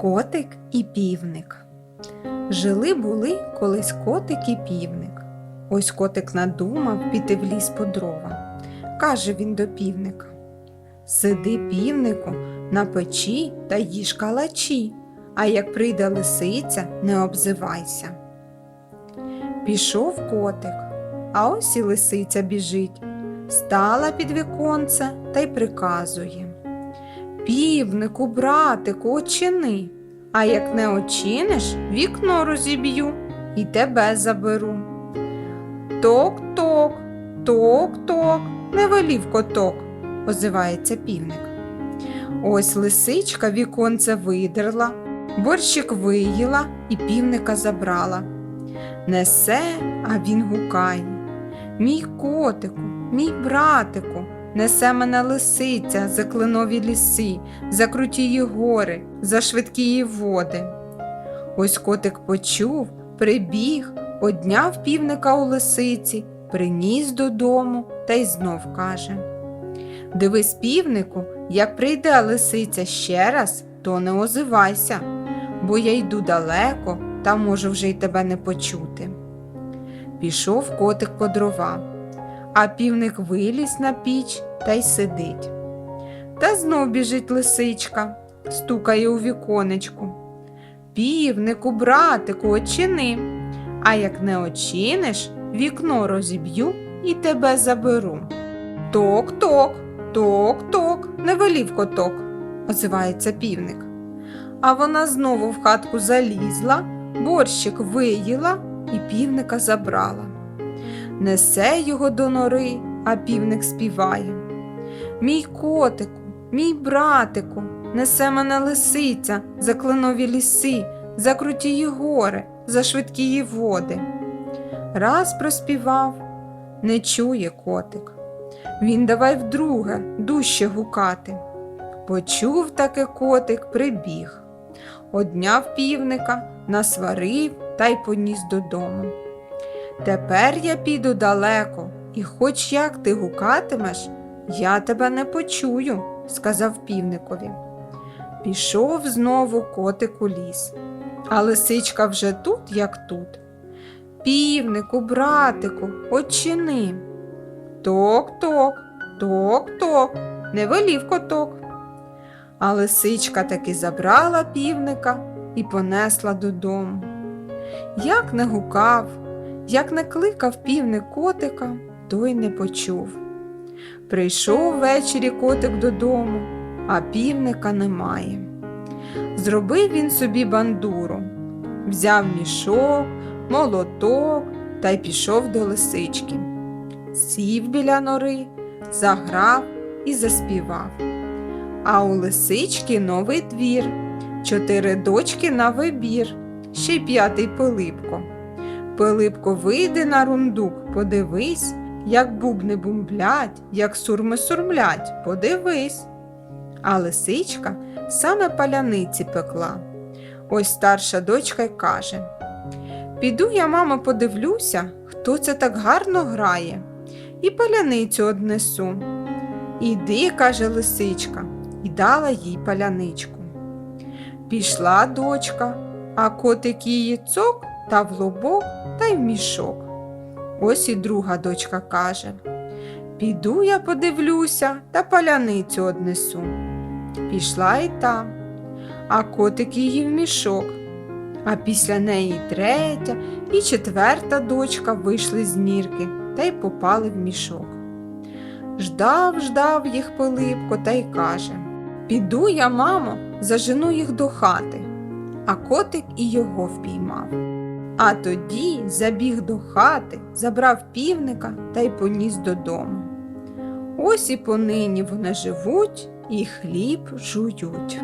Котик і півник. Жили були колись котик і півник. Ось котик надумав піти в ліс по дрова. Каже він до півника: Сиди, півнику, на печі та їж калачі, а як прийде лисиця, не обзивайся. Пішов котик, а ось і лисиця біжить, стала під віконце та й приказує. Півнику, братику, очини, а як не очиниш, вікно розіб'ю і тебе заберу. Ток-ток, ток-ток, не велів коток, озивається півник. Ось лисичка віконце видерла, борщик виїла і півника забрала. Несе, а він гукає. Мій котику, мій братику, несе мене лисиця за кленові ліси, за крутії гори, за швидкії води. Ось котик почув, прибіг, одняв півника у лисиці, приніс додому та й знов каже Дивись, півнику, як прийде лисиця ще раз, то не озивайся, бо я йду далеко та можу вже й тебе не почути. Пішов котик по дрова, а півник виліз на піч та й сидить. Та знов біжить лисичка, стукає у віконечку. Півнику, братику, очини, а як не очиниш, вікно розіб'ю і тебе заберу. Ток-ток, ток-ток, не велів коток, озивається півник. А вона знову в хатку залізла, борщик виїла і півника забрала. Несе його до нори, а півник співає. Мій котику, мій братику, несе мене лисиця за кленові ліси, за крутії гори, за швидкії води. Раз проспівав, не чує котик. Він давай вдруге, дужче гукати. Почув таки котик, прибіг. Одняв півника, насварив та й поніс додому. Тепер я піду далеко, і хоч як ти гукатимеш, я тебе не почую, сказав півникові. Пішов знову котик у ліс, а лисичка вже тут, як тут. Півнику, братику, очини. Ток-ток, ток-ток, не велів коток. А лисичка таки забрала півника і понесла додому. Як не гукав, як не кликав півник котика, той не почув. Прийшов ввечері котик додому, а півника немає. Зробив він собі бандуру, взяв мішок, молоток та й пішов до лисички. Сів біля нори, заграв і заспівав. А у лисички новий двір, чотири дочки на вибір, ще й п'ятий Пилипко. Пилипко, вийди на рундук, подивись, як бубни бумблять, як сурми сурмлять, подивись. А лисичка саме паляниці пекла. Ось старша дочка й каже Піду я, мамо, подивлюся, хто це так гарно грає, і паляницю однесу. Іди, каже лисичка, і дала їй паляничку. Пішла дочка, а котик її цок та в лобок та й в мішок. Ось і друга дочка каже Піду я подивлюся та паляницю однесу. Пішла й та, а котик її в мішок. А після неї третя і четверта дочка вийшли з нірки та й попали в мішок. Ждав, ждав їх Пилипко та й каже Піду я, мамо, зажену їх до хати, а котик і його впіймав. А тоді забіг до хати, забрав півника та й поніс додому. Ось і понині вони живуть і хліб жують.